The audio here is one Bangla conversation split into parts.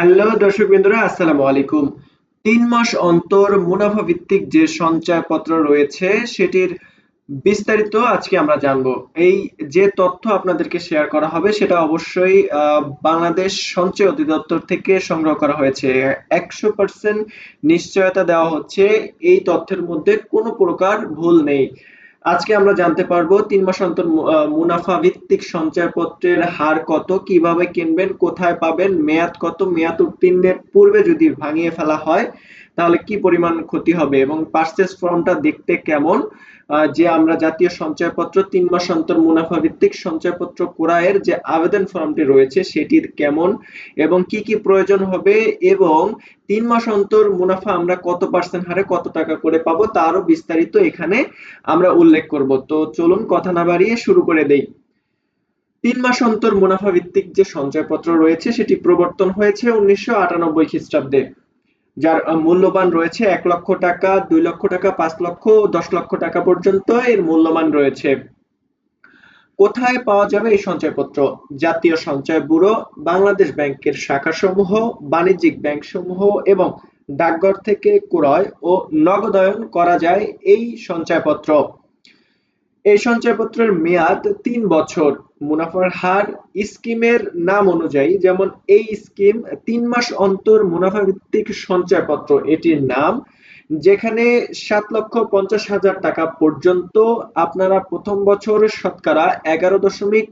হ্যালো দর্শক বিন্দুরা, আসসালামু আলাইকুম। তিন মাস অন্তর মুনাফা ভিত্তিক যে সঞ্চয়পত্র রয়েছে, সেটির বিস্তারিত আজকে আমরা জানব। এই যে তথ্য আপনাদেরকে শেয়ার করা হবে, সেটা অবশ্যই বাংলাদেশ সঞ্চয় অধিদপ্তর থেকে সংগ্রহ করা হয়েছে। একশো পার্সেন্ট নিশ্চয়তা দেওয়া হচ্ছে। এই তথ্যের মধ্যে কোনো প্রকার ভুল নেই। আজকে আমরা জানতে পারব তিন মাস অন্তর মুনাফা ভিত্তিক সঞ্চয়পত্রের হার কত, কীভাবে কিনবেন, কোথায় পাবেন, মেয়াদ কত, মেয়াদ উত্তীর্ণের পূর্বে যদি ভাঙিয়ে ফেলা হয় তাহলে কি পরিমাণ ক্ষতি হবে এবং পার্সেস ফর্মটা দেখতে কেমন? যে আমরা জাতীয় সঞ্চয়পত্র তিন মাস অন্তর মুনাফা ভিত্তিক সঞ্চয়পত্র ক্রয়ের যে আবেদন ফর্মটি রয়েছে, সেটির কেমন এবং কি কি প্রয়োজন হবে এবং তিন মাস অন্তর মুনাফা আমরা কত পার্সেন্ট হারে কত টাকা করে পাবো তারও বিস্তারিত এখানে আমরা উল্লেখ করব। তো চলুন কথা না বাড়িয়ে শুরু করে দেই। তিন মাস অন্তর মুনাফা ভিত্তিক যে সঞ্চয়পত্র রয়েছে, সেটি প্রবর্তন হয়েছে উনিশশো আটানব্বই খ্রিস্টাব্দে। যার মূল্যবান রয়েছে এক লক্ষ টাকা, দুই লক্ষ টাকা, পাঁচ লক্ষ, দশ লক্ষ টাকা পর্যন্ত এর মূল্যমান রয়েছে। কোথায় পাওয়া যাবে এই সঞ্চয়পত্র? জাতীয় সঞ্চয় ব্যুরো, বাংলাদেশ ব্যাংকের শাখাসমূহ, বাণিজ্যিক ব্যাংক সমূহ এবং ডাকঘর থেকে ক্রয় ও নগদায়ন করা যায় এই সঞ্চয়পত্র। এই সঞ্চয়পত্রের মেয়াদ তিন বছর। মুনাফার হার স্কিমের নাম অনুযায়ী, যেমন এই স্কিম তিন মাস অন্তর মুনাফা ভিত্তিক সঞ্চয়পত্র, এটির নাম, যেখানে সাত লক্ষ পঞ্চাশ হাজার টাকা পর্যন্ত আপনারা প্রথম বছর শতকরা এগারো দশমিক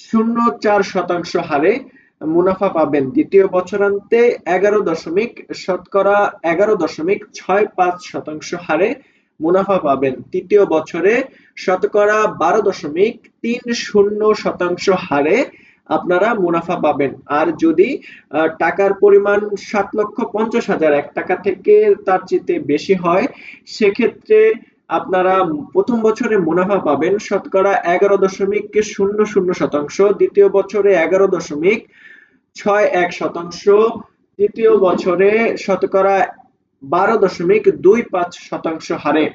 শূন্য চার শতাংশ হারে মুনাফা পাবেন। দ্বিতীয় বছরান্তে এগারো দশমিক শতকরা এগারো দশমিক ছয় পাঁচ শতাংশ হারে মুনাফা পাবেন। তৃতীয় বছরে শতকরা বারো দশমিক তিন শূন্য শতাংশ হারে আপনারা মুনাফা পাবেন। আর যদি টাকার পরিমাণ সাত লক্ষ পঞ্চাশ হাজার, এক টাকা থেকে তার চেয়ে বেশি হয়, সেক্ষেত্রে আপনারা প্রথম বছরে মুনাফা পাবেন শতকরা এগারো দশমিক শূন্য শূন্য শতাংশ, দ্বিতীয় বছরে এগারো দশমিক ছয় এক শতাংশ, তৃতীয় বছরে শতকরা বারো দশমিক দুই পাঁচ শতাংশ হারে।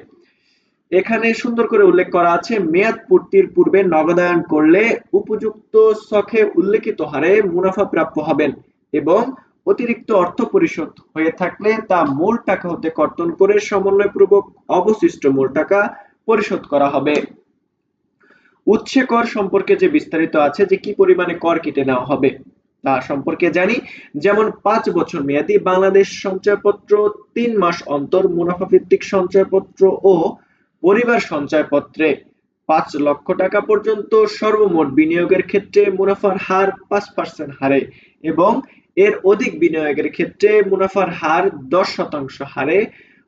এখানে সুন্দর করে উল্লেখ করা আছে, মেয়াদ পূর্তির পূর্বে নগদায়ন করলে উপযুক্ত সখে উল্লেখিত হারে মুনাফা প্রাপ্য হবেন এবং অতিরিক্ত অর্থ পরিশোধ হয়ে থাকলে তা মূল টাকা হতে কর্তন করে সমন্বয়পূর্বক অবশিষ্ট মূল টাকা পরিশোধ করা হবে। উৎসে কর সম্পর্কে যে বিস্তারিত আছে, যে কি পরিমাণে কর কেটে নেওয়া হবে সম্পর্কে জানি। যেমন, পাঁচ বছর মেয়াদি বাংলাদেশ সঞ্চয়পত্র, তিন মাস অন্তর মুনাফা ভিত্তিক সঞ্চয়পত্র ও পরিবার সঞ্চয়পত্রে পাঁচ লক্ষ টাকা পর্যন্ত সর্বমোট বিনিয়োগের ক্ষেত্রে মুনাফার হার পাঁচ পার্সেন্ট হারে এবং এর অধিক বিনিয়োগের ক্ষেত্রে মুনাফার হার দশ শতাংশ হারে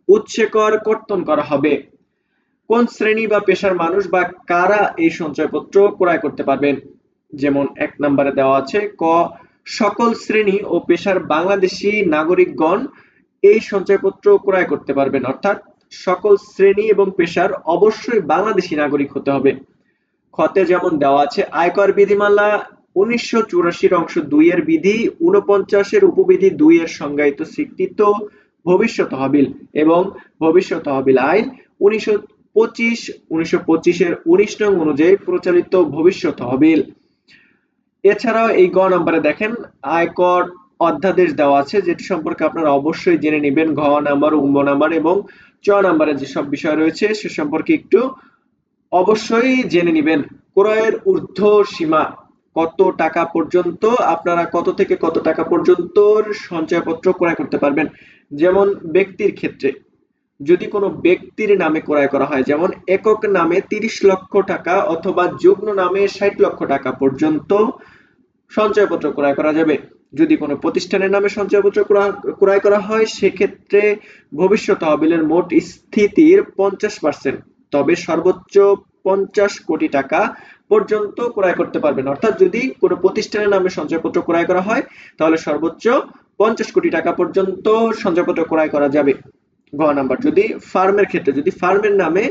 উৎসে কর কর্তন করা হবে। কোন শ্রেণি বা পেশার মানুষ বা কারা এই সঞ্চয়পত্র ক্রয় করতে পারবেন? যেমন, এক নম্বরে দেওয়া আছে ক সকল শ্রেণি ও পেশার বাংলাদেশি নাগরিকগণ এই সঞ্চয়পত্র ক্রয় করতে পারবেন। অর্থাৎ সকল শ্রেণি এবং পেশার অবশ্যই বাংলাদেশি নাগরিক হতে হবে। খতে যেমন দেওয়া আছে, আয়কর বিধিমালা উনিশশো চুরাশির অংশ দুই এর বিধি উনপঞ্চাশের উপবিধি দুই এর সংজ্ঞায়িত স্বীকৃত ভবিষ্যৎ তহবিল এবং ভবিষ্যৎ তহবিল আইন উনিশশো পঁচিশ, উনিশশো পঁচিশের উনিশ নং অনুযায়ী প্রচলিত ভবিষ্যৎ তহবিল। এছাড়াও এই গ নম্বরে দেখেন, আয়কর অধ্যাদেশ দেওয়া আছে, যেটি সম্পর্কে আপনারা অবশ্যই জেনে নেবেন, ঘ নাম্বার উম্ব নাম্বার এবং চ নাম্বারে যেসব বিষয় রয়েছে, সে সম্পর্কে একটু অবশ্যই জেনে নেবেন। ক্রয়ের ঊর্ধ্ব সীমা, কত টাকা পর্যন্ত, আপনারা কত থেকে কত টাকা পর্যন্ত সঞ্চয়পত্র ক্রয় করতে পারবেন। যেমন ব্যক্তির ক্ষেত্রে, যদি কোনো ব্যক্তির নামে ক্রয় করা হয়, যেমন একক নামে তিরিশ লক্ষ টাকা অথবা যুগ্ম নামে ষাট লক্ষ টাকা পর্যন্ত সঞ্চয়পত্র ক্রয় করা যাবে। যদি কোনো প্রতিষ্ঠানের নামে সঞ্চয়পত্র ক্রয় করা হয়, সেক্ষেত্রে ভবিষ্যৎ তহবিলের মোট স্থিতির পঞ্চাশ পার্সেন্ট তবে সর্বোচ্চ পঞ্চাশ কোটি টাকা পর্যন্ত ক্রয় করতে পারবেন। অর্থাৎ যদি কোনো প্রতিষ্ঠানের নামে সঞ্চয়পত্র ক্রয় করা হয়, তাহলে সর্বোচ্চ পঞ্চাশ কোটি টাকা পর্যন্ত সঞ্চয়পত্র ক্রয় করা যাবে। ঘ নাম্বার, যদি ফার্মের ক্ষেত্রে, যদি ফার্মের নামে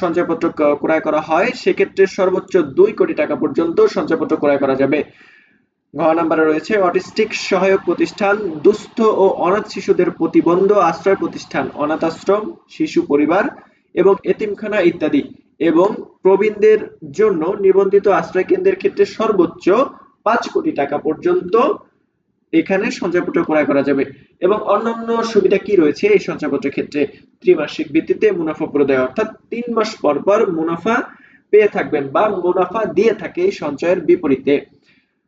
সঞ্চয়পত্র ক্রয় করা হয়, সেক্ষেত্রে সর্বোচ্চ দুই কোটি টাকা পর্যন্ত সঞ্চয়পত্র ক্রয় করা যাবে। ঘ নাম্বারে রয়েছে অটিস্টিক সহায়ক প্রতিষ্ঠান, দুস্থ ও অনাথ শিশুদের প্রতিবন্ধ আশ্রয় প্রতিষ্ঠান, অনাথ আশ্রম, শিশু পরিবার এবং এতিমখানা ইত্যাদি এবং প্রবীণদের জন্য নিবন্ধিত আশ্রয় কেন্দ্রের ক্ষেত্রে সর্বোচ্চ পাঁচ কোটি টাকা পর্যন্ত এখানে সঞ্চয়পত্র ক্রয় করা যাবে। এবং অন্যান্য সুবিধা কি রয়েছে এই সঞ্চয়পত্রের ক্ষেত্রে? ত্রিমাসিক ভিত্তিতে মুনাফা প্রদায় অর্থাৎ তিন মাস পর পর মুনাফা পেয়ে থাকবেন বা মুনাফা দিয়ে থাকে এই সঞ্চয়ের বিপরীতে।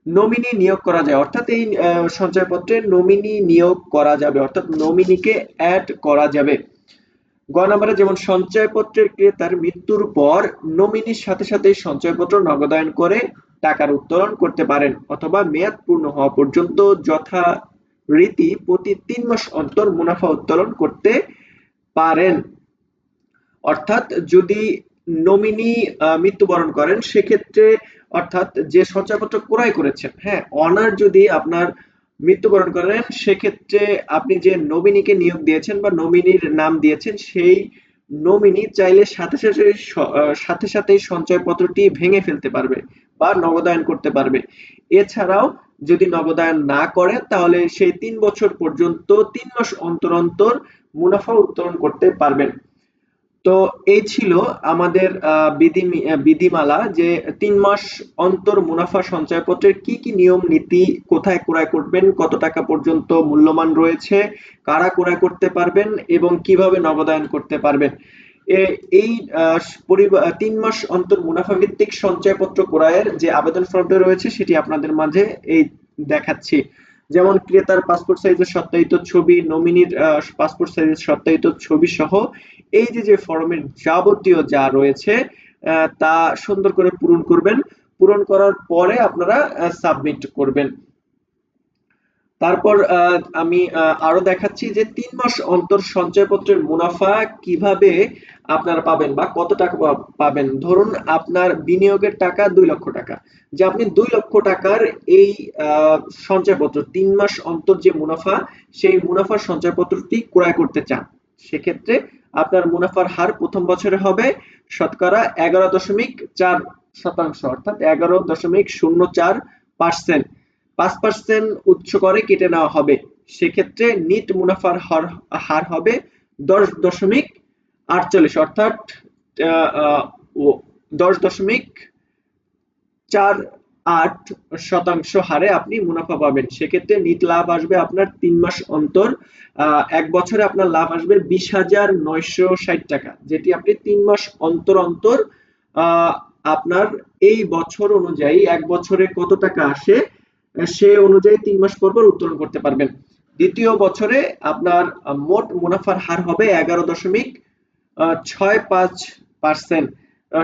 নমিনি নিয়োগ করা যায়। অর্থাৎ এই সঞ্চয়পত্রে নমিনি নিয়োগ করা যাবে। অর্থাৎ নমিনিকে অ্যাড করা যাবে। গ নম্বরে যেমন সঞ্চয়পত্রের ক্রেতার মৃত্যুর পর নমিনির সাথে সাথে সঞ্চয়পত্র নগদায়ন করে টাকার উত্তোলন করতে পারেন অথবা মেয়াদ পূর্ণ হওয়া পর্যন্ত যথা রীতি প্রতি তিন মাস অন্তর মুনাফা উত্তোলন করতে পারেন। অর্থাৎ যদি নমিনি মৃত্যুবরণ করেন, সেক্ষেত্রে অর্থাৎ যে সঞ্চয়পত্র ক্রয় করেছেন হ্যাঁ অনার যদি আপনার মৃত্যুবরণ করেন, সেক্ষেত্রে আপনি যে নমিনিকে নিয়োগ দিয়েছেন বা নমিনির নাম দিয়েছেন, সেই নমিনি চাইলে সাথে সাথে সাথে সাথেই সঞ্চয়পত্রটি ভেঙে ফেলতে পারবে বা নগদায়ন করতে পারবে। এছাড়াও যদি নগদায়ন না করে, তাহলে সেই তিন বছর পর্যন্ত, তিন মাস অন্তর অন্তর মুনাফা উত্তোলন করতে পারবেন। তো এই ছিল আমাদের বিধি, বিধিমালা যে তিন মাস অন্তর মুনাফা সঞ্চয়পত্রের কি কি নিয়ম নীতি কোথায় ক্রয় করবেন, কত টাকা পর্যন্ত মূল্যমান রয়েছে, কারা ক্রয় করতে পারবেন এবং কীভাবে নগদায়ন করতে পারবেন। এই তিন মাস অন্তর মুনাফা ভিত্তিক সঞ্চয়পত্র ক্রয়ের যে আবেদন ফর্মটা রয়েছে সেটি আপনাদের মাঝে এই দেখাচ্ছি। যেমন ক্রেতার পাসপোর্ট সাইজের সত্যায়িত ছবি, নমিনির পাসপোর্ট সাইজের সত্যায়িত ছবি সহ এই যে যে ফর্মের যাবতীয় যা রয়েছে তা সুন্দর করে পূরণ করবেন। পূরণ করার পরে আপনারা সাবমিট করবেন। তারপর আমি আরও দেখাচ্ছি যে, তিন মাস অন্তর সঞ্চয়পত্রের মুনাফা কীভাবে আপনারা পাবেন বা কত টাকা পাবেন? ধরুন আপনার বিনিয়োগের টাকা দুই লক্ষ টাকা। যে আপনি দুই লক্ষ টাকার এই সঞ্চয়পত্র, তিন মাস অন্তর যে মুনাফা, সেই মুনাফার সঞ্চয়পত্রটি ক্রয় করতে চান। সেক্ষেত্রে আপনার মুনাফার হার প্রথম বছরে হবে শতকরা এগারো দশমিক চার শতাংশ, অর্থাৎ এগারো দশমিক শূন্য চার পার্সেন্ট পাঁচ পার্সেন্ট উচ্চ করে কেটে নেওয়া হবে। সেক্ষেত্রে নিট মুনাফার হার হার হবে দশ দশমিক আটচল্লিশ, অর্থাৎ দশ দশমিক চার আট শতাংশ হারে আপনি মুনাফা পাবেন। সেক্ষেত্রে নিট লাভ আসবে আপনার তিন মাস অন্তর। এক বছরে আপনার লাভ আসবে বিশ হাজার নয়শো ষাট টাকা, যেটি আপনি তিন মাস অন্তর অন্তর আপনার এই বছর অনুযায়ী এক বছরে কত টাকা আসে, সে অনুযায়ী তিন মাস পর পর উত্তোলন করতে পারবেন। দ্বিতীয় বছরে আপনার মোট মুনাফার হার হবে এগারো দশমিক ছয় পাঁচ পার্সেন্ট।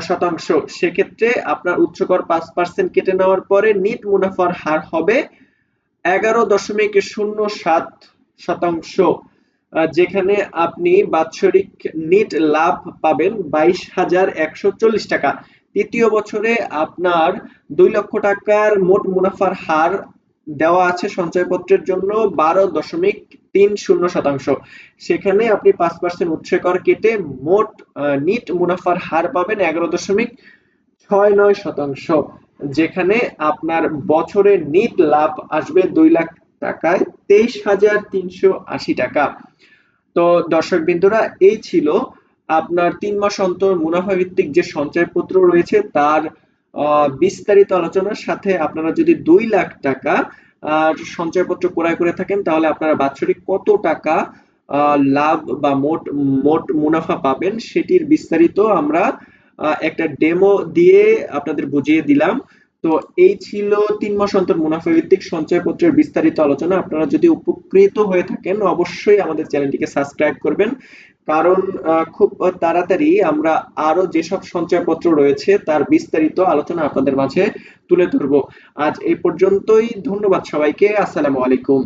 শতাংশ। সেক্ষেত্রে আপনার উচ্চকর পাঁচ পার্সেন্ট কেটে নেওয়ার পরে নিট মুনাফার হার হবে এগারো দশমিক শূন্য সাত শতাংশ। যেখানে আপনি বাৎসরিক নিট লাভ পাবেন বাইশ হাজার একশো চল্লিশ টাকা। তৃতীয় বছরে আপনার দুই লক্ষ টাকার মোট মুনাফার হার দেওয়া আছে সঞ্চয়পত্রের জন্য বারো দশমিক তিন শূন্য শতাংশ। সেখানে আপনি পাঁচ পার্সেন্ট উৎস কর কেটে মোট নিট মুনাফার হার পাবেন এগারো দশমিক ছয় নয় শতাংশ, যেখানে আপনার বছরে নিট লাভ আসবে দুই লাখ টাকায় তেইশ হাজার তিনশো আশি টাকা। তো দর্শক বিন্দুরা, এই ছিল আপনার তিন মাস অন্তর মুনাফা ভিত্তিক যে সঞ্চয়পত্র রয়েছে, তার বিস্তারিত আলোচনার সাথে আপনারা যদি দুই লাখ টাকা সঞ্চয়পত্র ক্রয় করে থাকেন, তাহলে আপনারা বাৎসরিক কত টাকা লাভ বা মোট মোট মুনাফা পাবেন সেটির বিস্তারিত আমরা একটা ডেমো দিয়ে আপনাদের বুঝিয়ে দিলাম। তো এই ছিল তিন মাস অন্তর মুনাফা ভিত্তিক সঞ্চয়পত্রের বিস্তারিত আলোচনা। আপনারা যদি উপকৃত হয়ে থাকেন, অবশ্যই আমাদের চ্যানেলটিকে সাবস্ক্রাইব করবেন। কারণ খুব তাড়াতাড়ি আমরা আরও যেসব সঞ্চয়পত্র রয়েছে তার বিস্তারিত আলোচনা আপনাদের মাঝে তুলে ধরব। আজ এই পর্যন্তই, ধন্যবাদ সবাইকে, আসসালামু আলাইকুম।